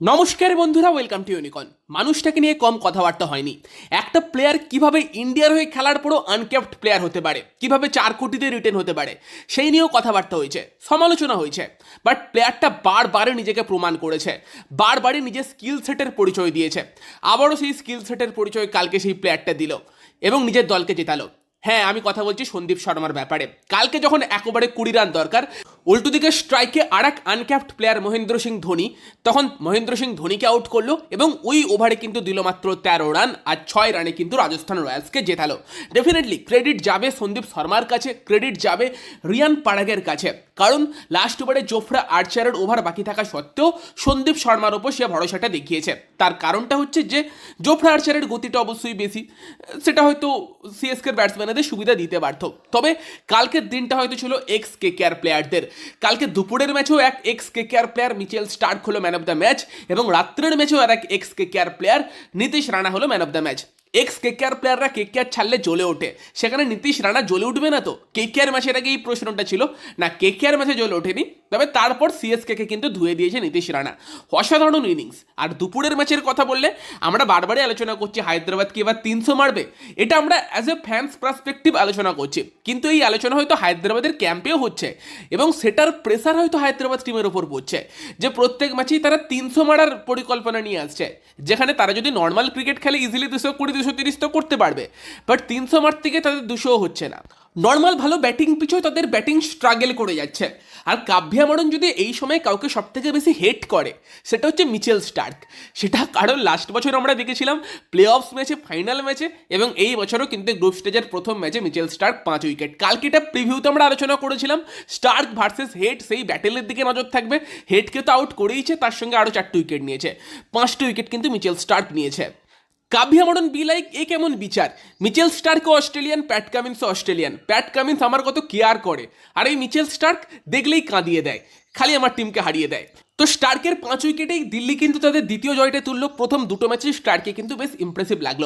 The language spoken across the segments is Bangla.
নমস্কার বন্ধুরা ওয়েলকাম টু ইউনিকন মানুষটাকে নিয়ে কম কথাবার্তা হয়নি। একটা প্লেয়ার কীভাবে ইন্ডিয়ার হয়ে খেলার পরও আনক্যাপ্ট প্লেয়ার হতে পারে, কীভাবে চার কোটিতে রিটেন হতে পারে, সেই নিয়েও কথাবার্তা হয়েছে, সমালোচনা হয়েছে। বাট প্লেয়ারটা বারবারে নিজেকে প্রমাণ করেছে বারবারই নিজের স্কিল সেটের পরিচয় দিয়েছে। আবারও সেই স্কিল সেটের পরিচয় কালকে সেই প্লেয়ারটা দিল এবং নিজের দলকে জেতালো। হ্যাঁ আমি কথা বলছি সন্দীপ শর্মার ব্যাপারে। কালকে যখন একেবারে কুড়ি রান দরকার উল্টো দিকে স্ট্রাইকে আর এক আনক্যাপ্ট প্লেয়ার মহেন্দ্র সিং ধোনি। তখন মহেন্দ্র সিং ধোনিকে আউট করল এবং ওই ওভারে কিন্তু দিল মাত্র তেরো রান আর ছয় রানে কিন্তু রাজস্থান রয়্যালসকে জেতালো। ডেফিনেটলি ক্রেডিট যাবে সন্দীপ শর্মার কাছে ক্রেডিট যাবে রিয়ান পারাগের কাছে। কারণ লাস্ট ওভারে জোফরা আর্চারের ওভার বাকি থাকা সত্ত্বেও সন্দীপ শর্মার ওপর সে ভরসাটা দেখিয়েছে। তার কারণটা হচ্ছে যে জোফরা আর্চারের গতিটা অবশ্যই বেশি। সেটা হয়তো সিএসকের ব্যাটসম্যানদের সুবিধা দিতে পারত তবে কালকের দিনটা হয়তো ছিল এক্স কে কেয়ার প্লেয়ারদের কালকে দুপুরের ম্যাচেও এক ex KKR player Mitchell Starc হলো ম্যান অফ দ্য ম্যাচ এবং রাত্রের ম্যাচেও আর এক ex KKR player Nitish Rana হলো man of the match ex KKR প্লেয়াররা কে কেয়ার ছাড়লে জ্বলে ওঠে। সেখানে নীতিশ রানা জ্বলে উঠবে না তো? কে কেয়ার ম্যাচের আগে এই প্রশ্নটা ছিল। না কে কেয়ার ম্যাচে জ্বলে ওঠেনি। তবে তারপর সিএসকে কে কিন্তু ধুয়ে দিয়েছে নীতিশ রানা। অসাধারণ ইনিংস আর দুপুরের ম্যাচের কথা বললে, আমরা বারবারই আলোচনা করছি হায়দ্রাবাদ কি এবার তিনশো মারবে। এটা আমরা অ্যাজ এ ফ্যান্স পার্সপেক্টিভ আলোচনা করছি। কিন্তু এই আলোচনা হয়তো হায়দ্রাবাদের ক্যাম্পেও হচ্ছে এবং সেটার প্রেসার হয়তো হায়দ্রাবাদ টিমের ওপর পড়ছে। যে প্রত্যেক ম্যাচেই তারা তিনশো মারার পরিকল্পনা নিয়ে আসছে। যেখানে তারা যদি নর্মাল ক্রিকেট খেলে ইজিলি দুশো কুড়ি, দুশো তিরিশ তো করতে পারবে। বাট তিনশো মার থেকে তাদের দুশোও হচ্ছে না। নর্মাল ভালো ব্যাটিং পিছু তাদের ব্যাটিং স্ট্রাগল করে যাচ্ছে। আর কাভ্যা মারণ যদি এই সময় কাউকে সব থেকে বেশি হেট করে, সেটা হচ্ছে মিচেল স্টার্ক। সেটা কারণ লাস্ট বছর আমরা দেখেছিলাম প্লে অফস ম্যাচে ফাইনাল ম্যাচে এবং এই বছরও কিন্তু গ্রুপ স্টেজের প্রথম ম্যাচে মিচেল স্টার্ক পাঁচ উইকেট কালকে এটা প্রিভিউতে আমরা আলোচনা করেছিলাম, স্টার্ক ভার্সেস হেড সেই ব্যাটেলের দিকে নজর থাকবে। হেডকে তো আউট করেইছে, তার সঙ্গে আরও চারটি উইকেট নিয়েছে। পাঁচটি উইকেট কিন্তু মিচেল স্টার্ক নিয়েছে। কাভি আমরন বি লাইক এ কেমন বিচার? Mitchell Starc Australian, Pat Cummins Australian. Pat Cummins আমার কত কেয়ার করে। আর এই মিচেল স্টার্ক দেখলেই কাঁদিয়ে দেয়, খালি আমার টিমকে হারিয়ে দেয়। তো স্টার্কের পাঁচ উইকেটেই দিল্লি কিন্তু তাদের দ্বিতীয় জয়টা তুললো। প্রথম দুটো ম্যাচে স্টার্কে কিন্তু বেশ ইমপ্রেসিভ লাগল।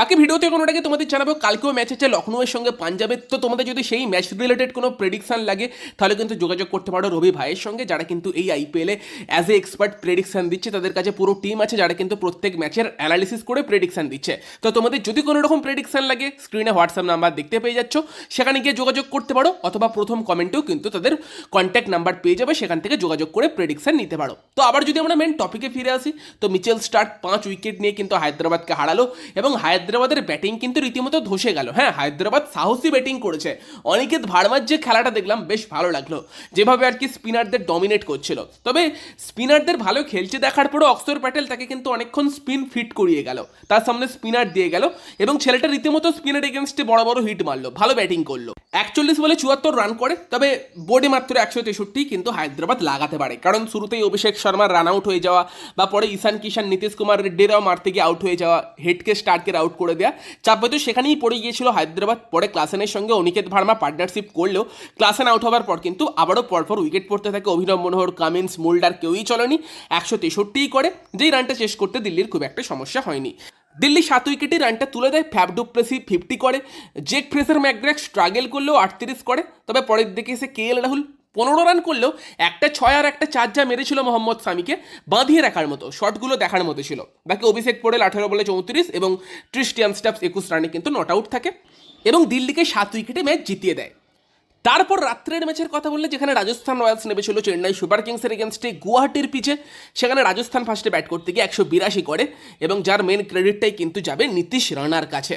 বাকি ভিডিওতে কোনোটাকে তোমাদের জানাব? কালকেও ম্যাচ আছে লখনৌয়ের সঙ্গে পাঞ্জাবের। তো তোমাদের যদি সেই ম্যাচ রিলেটেড কোনো প্রেডিকশন লাগে, তাহলে কিন্তু যোগাযোগ করতে পারো রবি ভাইয়ের সঙ্গে, যারা কিন্তু এই আইপিএলে অ্যাজ এ এক্সপার্ট প্রেডিকশন দিচ্ছে। তাদের কাছে পুরো টিম আছে, যারা কিন্তু প্রত্যেক ম্যাচের অ্যানালিসিস করে প্রেডিকশন দিচ্ছে। তো তোমাদের যদি কোনো রকম প্রেডিকশন লাগে স্ক্রিনে হোয়াটসঅ্যাপ নাম্বার দেখতে পেয়ে যাচ্ছ। সেখানে গিয়ে যোগাযোগ করতে পারো, অথবা প্রথম কমেন্টেও কিন্তু তাদের কন্ট্যাক্ট নাম্বার পেয়ে যাবে, সেখান থেকে যোগাযোগ করে প্রেডিকশন নিতে পারো। তো আবার যদি আমরা মেন টপিকে ফিরে আসি, তো মিচেল স্টার্ক পাঁচ উইকেট নিয়ে কিন্তু হায়দ্রাবাদকে হারালো এবং হায়দ্রাবাদের ব্যাটিং কিন্তু রীতিমতো ধসে গেল। হ্যাঁ হায়দ্রাবাদ সাহসী ব্যাটিং করেছে। অনিকেত ভার্মার যে খেলাটা দেখলাম, বেশ ভালো লাগল। যেভাবে আর কি স্পিনারদের ডমিনেট করছিল। তবে স্পিনারদের ভালো খেলছে দেখার পরও অক্সর প্যাটেল তাকে কিন্তু অনেকক্ষণ স্পিন ফিট করিয়ে গেল। তার সামনে স্পিনার দিয়ে গেল এবং ছেলেটা রীতিমতো স্পিনার এগেনস্টে বড় বড় হিট মারলো, ভালো ব্যাটিং করল। একচল্লিশ বলে চুয়াত্তর রান করে, তবে বোর্ডে মাত্র একশো তেষট্টি কিন্তু হায়দ্রাবাদ লাগাতে পারে। কারণ শুরুতেই অভিষেক শর্মার রান আউট হয়ে যাওয়া বা পরে ঈশান কিষান নীতিশ কুমার রেড্ডিরাও মারতে গিয়ে আউট হয়ে যাওয়া হেডকে স্টার্টকে আউট করে দেওয়া চাপ হয়তো সেখানেই পড়ে গিয়েছিল হায়দ্রাবাদ। পরে ক্লাসেনের সঙ্গে অনিকেত ভার্মা পার্টনারশিপ করলেও ক্লাসেন আউট হওয়ার পর কিন্তু আবারও পরপর উইকেট পড়তে থাকে অভিনব মনোহর, কামিন্স, মোল্ডার কেউই চলেনি। একশো তেষট্টিই করে। যেই রানটা শেষ করতে দিল্লির খুব একটা সমস্যা হয়নি। দিল্লি সাত উইকেটে রানটা তুলে দেয়। ফ্যাব ডুপ্লেসি ফিফটি করে। জেক ফ্রেসার ম্যাকগ্রেক স্ট্রাগল করলেও আটত্রিশ করে। তবে পরের দিকে এসে কে এল রাহুল পনেরো রান করলেও একটা ছয় আর একটা চার যা মেরেছিল মোহাম্মদ সামিকে বাঁধিয়ে রাখার মতো শটগুলো দেখার মতো ছিল। বাকি অভিষেক পড়েল আঠেরো বলে চৌত্রিশ এবং ক্রিস্টিয়ান স্টাফস একুশ রানে কিন্তু নট আউট থাকে এবং দিল্লিকে সাত উইকেটে ম্যাচ জিতিয়ে দেয়। তারপর রাত্রের ম্যাচের কথা বললে, যেখানে রাজস্থান রয়্যালস নেমেছিল চেন্নাই সুপার কিংসের এগেনস্টে গুয়াহাটির পিচে, সেখানে রাজস্থান ফার্স্টে ব্যাট করতে গিয়ে একশো বিরাশি করে এবং যার মেন ক্রেডিটটাই কিন্তু যাবে নীতিশ রানার কাছে।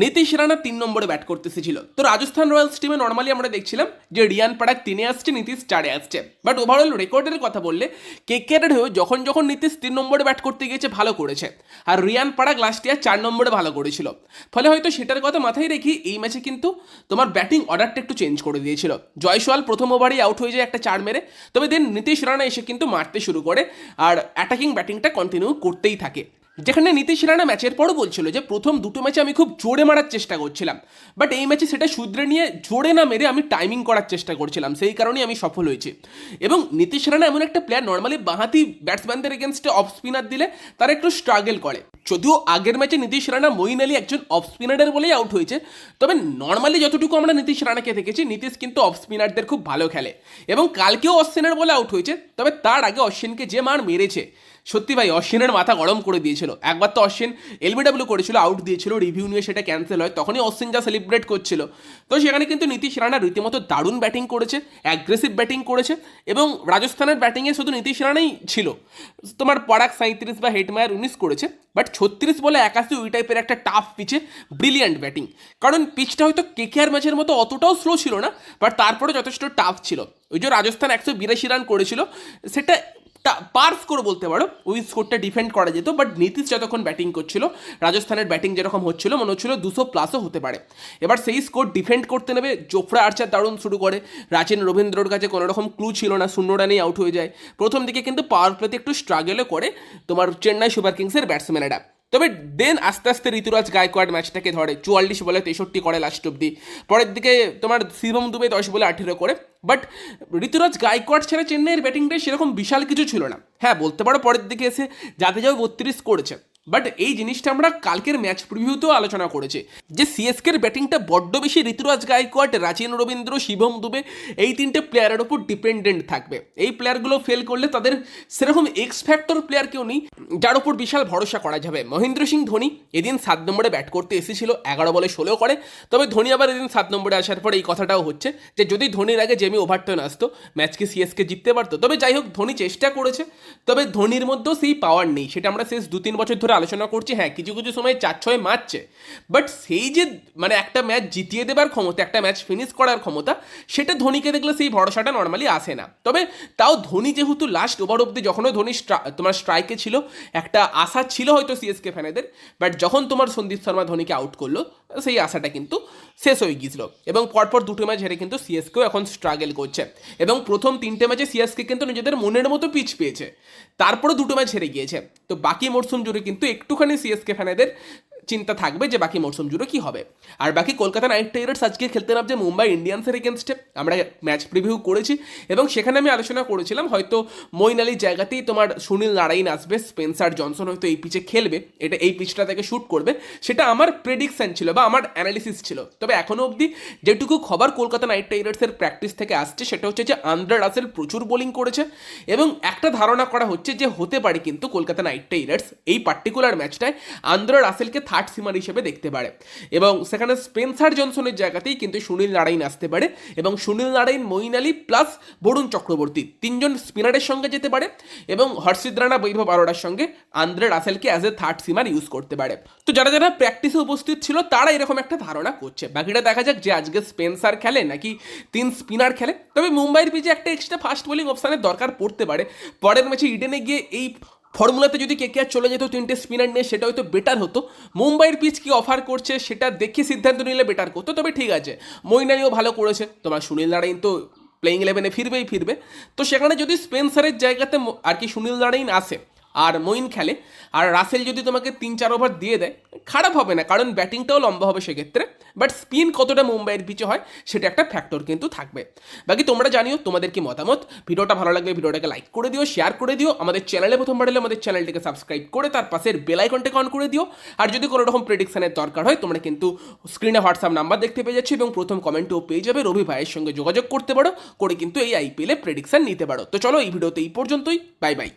নীতিশ রানা তিন নম্বরে ব্যাট করতে এসেছিল। তো রাজস্থান রয়্যালস টিমে নর্মালি আমরা দেখছিলাম যে রিয়ান পাড়াক তিনে আসছে, নীতিশ চারে আসছে। বাট ওভারঅল রেকর্ডের কথা বললে কে কেয়ারের হয়েও যখন যখন নীতিশ তিন নম্বরে ব্যাট করতে গিয়েছে, ভালো করেছে। আর রিয়ান পাড়াক লাস্ট ইয়ার চার নম্বরে ভালো করেছিল। ফলে হয়তো সেটার কথা মাথায় রেখে এই ম্যাচে কিন্তু তোমার ব্যাটিং অর্ডারটা একটু চেঞ্জ করে দিয়েছিল। জয়সওয়াল প্রথম ওভারেই আউট হয়ে যায় একটা চার মেরে। তবে দেন নীতিশ রানা এসে কিন্তু মারতে শুরু করে। আর অ্যাটাকিং ব্যাটিংটা কন্টিনিউ করতেই থাকে। যেখানে নীতিশ রানা ম্যাচের পরও বলছিল যে প্রথম দুটো ম্যাচে আমি খুব জোরে মারার চেষ্টা করছিলাম। বাট এই ম্যাচে সেটা শুধরে নিয়ে জোরে না মেরে আমি টাইমিং করার চেষ্টা করছিলাম। সেই কারণেই আমি সফল হয়েছি। এবং নীতিশ রানা এমন একটা প্লেয়ার নর্মালি বাঁহাতি ব্যাটসম্যানদের এগেনস্টে অফ স্পিনার দিলে তারা একটু স্ট্রাগল করে। যদিও আগের ম্যাচে নীতিশ রানা মঈন আলী একজন অফ স্পিনারের বলেই আউট হয়েছে। তবে নর্মালি যতটুকু আমরা নীতিশ রানাকে দেখেছি, নীতিশ কিন্তু অফ স্পিনারদের খুব ভালো খেলে। এবং কালকেও অশ্বিনের বলে আউট হয়েছে। তবে তার আগে অশ্বিনকে যে মার মেরেছে সত্যি ভাই, অশ্বিনের মাথা গরম করে দিয়েছিল। একবার তো অশ্বিন এলবিডাব্লিউ করেছিল আউট দিয়েছিল রিভিউ নিয়ে সেটা ক্যান্সেল হয়, তখনই অশ্বিন যা সেলিব্রেট করছিল। তো সেখানে কিন্তু নীতিশ রানা রীতিমতো দারুণ ব্যাটিং করেছে অ্যাগ্রেসিভ ব্যাটিং করেছে এবং রাজস্থানের ব্যাটিংয়ে শুধু নীতিশ রানাই ছিল। তোমার পরাগ সাঁত্রিশ বা হেটমায়ার উনিশ করেছে বাট ছত্রিশ বলে একাশি ওই টাইপের একটা টাফ পিচে ব্রিলিয়ান্ট ব্যাটিং কারণ পিচটা হয়তো কেকেআর ম্যাচের মতো অতটাও স্লো ছিল না বাট তারপরে যথেষ্ট টাফ ছিল। ওই যে রাজস্থান একশো বিরাশি রান করেছিল, সেটা পার স্কোর বলতে পারো ওই স্কোরটা ডিফেন্ড করা যেত বাট নীতিশ যতক্ষণ ব্যাটিং করছিল, রাজস্থানের ব্যাটিং যেরকম হচ্ছিল, মনে হচ্ছিল দুশো প্লাসও হতে পারে। এবার সেই স্কোর ডিফেন্ড করতে নেবে জোফরা আর্চার দারুণ শুরু করে। রাজেন রবীন্দ্রর কাছে কোনো রকম ক্লু ছিল না, শূন্য রানেই আউট হয়ে যায়। প্রথম দিকে কিন্তু পাওয়ার প্লেতে একটু স্ট্রাগলও করে তোমার চেন্নাই সুপার কিংসের ব্যাটসম্যানেরা তবে দেন আস্তে আস্তে ঋতুরাজ গায়কোয়াড ম্যাচটাকে ধরে, চুয়াল্লিশ বলে তেষট্টি করে লাস্ট অব্দি পরের দিকে তোমার শিবম দুবে দশ বলে আঠেরো করে। বাট ঋতুরাজ গায়কোয়াড ছেড়ে চেন্নাইয়ের ব্যাটিংটাই সেরকম বিশাল কিছু ছিল না। হ্যাঁ বলতে পারো পরের দিকে এসে যাতে যাও বত্রিশ করেছে। বাট এই জিনিসটা আমরা কালকের ম্যাচ প্রিভিউতেও আলোচনা করেছি। যে সিএসকের ব্যাটিংটা বড্ড বেশি ঋতুরাজ গায়কোয়াড রাচিন রবীন্দ্র, শিবম দুবে, এই তিনটে প্লেয়ারের ওপর ডিপেন্ডেন্ট থাকবে। এই প্লেয়ারগুলো ফেল করলে তাদের সেরকম এক্স ফ্যাক্টর প্লেয়ার কেউ নেই, যার উপর বিশাল ভরসা করা যাবে। মহেন্দ্র সিং ধোনি এদিন সাত নম্বরে ব্যাট করতে এসেছিল, এগারো বলে ষোলো করে। তবে ধোনি আবার এদিন সাত নম্বরে আসার পর এই কথাটাও হচ্ছে যে, যদি ধোনির আগে জেমি ওভারটন আসতো ম্যাচকে সিএসকে জিততে পারতো। তবে যাই হোক, ধোনি চেষ্টা করেছে, তবে ধোনির মধ্যেও সেই পাওয়ার নেই। সেটা আমরা শেষ দু তিন বছর ধরে আলোচনা করছি হ্যাঁ কিছু কিছু সময় চার ছয় মারছে। বাট সেই যে মানে একটা ম্যাচ জিতিয়ে দেবার ক্ষমতা, একটা ম্যাচ ফিনিশ করার ক্ষমতা, সেটা ধোনিকে দেখলে সেই ভরসাটা নর্মালি আসে না। তবে তাও ধোনি যেহেতু লাস্ট ওভার অব্দি যখনও ধোনি তোমার স্ট্রাইকে ছিল, একটা আশা ছিল হয়তো সিএসকে ফ্যানেদের বাট যখন তোমার সন্দীপ শর্মা ধোনিকে আউট করল সেই আশাটা কিন্তু শেষ হয়ে গিয়েছিল। এবং পরপর দুটো ম্যাচ হেরে কিন্তু সিএসকেও এখন স্ট্রাগল করছে। এবং প্রথম তিনটে ম্যাচে সিএসকে কিন্তু নিজেদের মনের মতো পিচ পেয়েছে। তারপরে দুটো ম্যাচ হেরে গিয়েছে। তো বাকি মরশুম জুড়ে কিন্তু একটুখানি সিএসকে ফ্যানেদের চিন্তা থাকবে যে বাকি মরশুম জুড়ে কি হবে। আর বাকি কলকাতা নাইট রাইডার্স আজকে খেলতে নামছে মুম্বাই ইন্ডিয়ান্সের এগেনস্টে আমরা ম্যাচ প্রিভিউ করেছি এবং সেখানে আমি আলোচনা করেছিলাম, হয়তো মইন আলির জায়গাতেই তোমার সুনীল নারায়ণ আসবে, স্পেন্সার জনসন হয়তো এই পিচে খেলবে, এটা এই পিচটা থেকে শ্যুট করবে। সেটা আমার প্রেডিকশন ছিল বা আমার অ্যানালিসিস ছিল। তবে এখনও অবধি যেটুকু খবর কলকাতা নাইট রাইডার্সের প্র্যাকটিস থেকে আসছে, সেটা হচ্ছে যে আন্দ্রা রাসেল প্রচুর বোলিং করেছে এবং একটা ধারণা করা হচ্ছে যে হতে পারে কিন্তু কলকাতা নাইট রাইডার্স এই পার্টিকুলার ম্যাচটায় আন্দ্রা রাসেলকে থার্ড সিমার হিসেবে দেখতে পারে। এবং সেখানে স্পেন্সার জনসনের জায়গাতেই কিন্তু সুনীল নারায়ণ আসতে পারে এবং Sunil Narine, Moeen Ali plus Varun Chakravarthy তিনজন স্পিনারের সঙ্গে যেতে পারে এবং হর্ষিদ রানা বৈভব আরোরার সঙ্গে Andre রাসেলকে as a third seamer use করতে পারে। তো যারা যারা প্র্যাকটিসে উপস্থিত ছিল, তারা এরকম একটা ধারণা করছে। বাকিটা দেখা যাক যে আজকে স্পেন্সার খেলে নাকি তিন স্পিনার খেলে। তবে মুম্বাইয়ের পিচে একটা এক্সট্রা ফাস্ট বোলিং অপশানের দরকার পড়তে পারে। পরের ম্যাচে ইডেনে গিয়ে এই ফর্মুলাতে যদি কে কে চলে যেত তিনটে স্পিনার নিয়ে, সেটা হয়তো বেটার হতো। মুম্বাইয়ের পিচ কি অফার করছে, সেটা দেখে সিদ্ধান্ত নিলে বেটার করতো। তবে ঠিক আছে মইনারিও ভালো করেছে। তোমার সুনীল নারায়ণ তো প্লেইং ইলেভেনে ফিরবেই ফিরবে। তো সেখানে যদি স্পেন্সারের জায়গাতে আর কি সুনীল নারায়ণ আসে আর মইন খেলে। আর রাসেল যদি তোমাকে তিন চার ওভার দিয়ে দেয়, খারাপ হবে না, কারণ ব্যাটিংটাও লম্বা হবে সেক্ষেত্রে। বাট স্পিন কতটা মুম্বাইয়ের পিচে হয়, সেটা একটা ফ্যাক্টর কিন্তু থাকবে। বাকি তোমরা জানিও তোমাদের কি মতামত। ভিডিওটা ভালো লাগলে ভিডিওটাকে লাইক করে দিও শেয়ার করে দিও। আমাদের চ্যানেলে প্রথমবার হলে আমাদের চ্যানেলটিকে সাবস্ক্রাইব করে তার পাশের বেল আইকনটাকে অন করে দিও। আর যদি কোনো রকম প্রেডিকশানের দরকার হয়, তোমরা কিন্তু স্ক্রিনে হোয়াটসঅ্যাপ নাম্বার দেখতে পেয়ে যাচ্ছ এবং প্রথম কমেন্টও পেয়ে যাবে। রবি ভাইয়ের সঙ্গে যোগাযোগ করতে পারো, করে কিন্তু এই আইপিএলে প্রেডিকশান নিতে পারো। তো চলো এই ভিডিওতে এই পর্যন্তই। Bye bye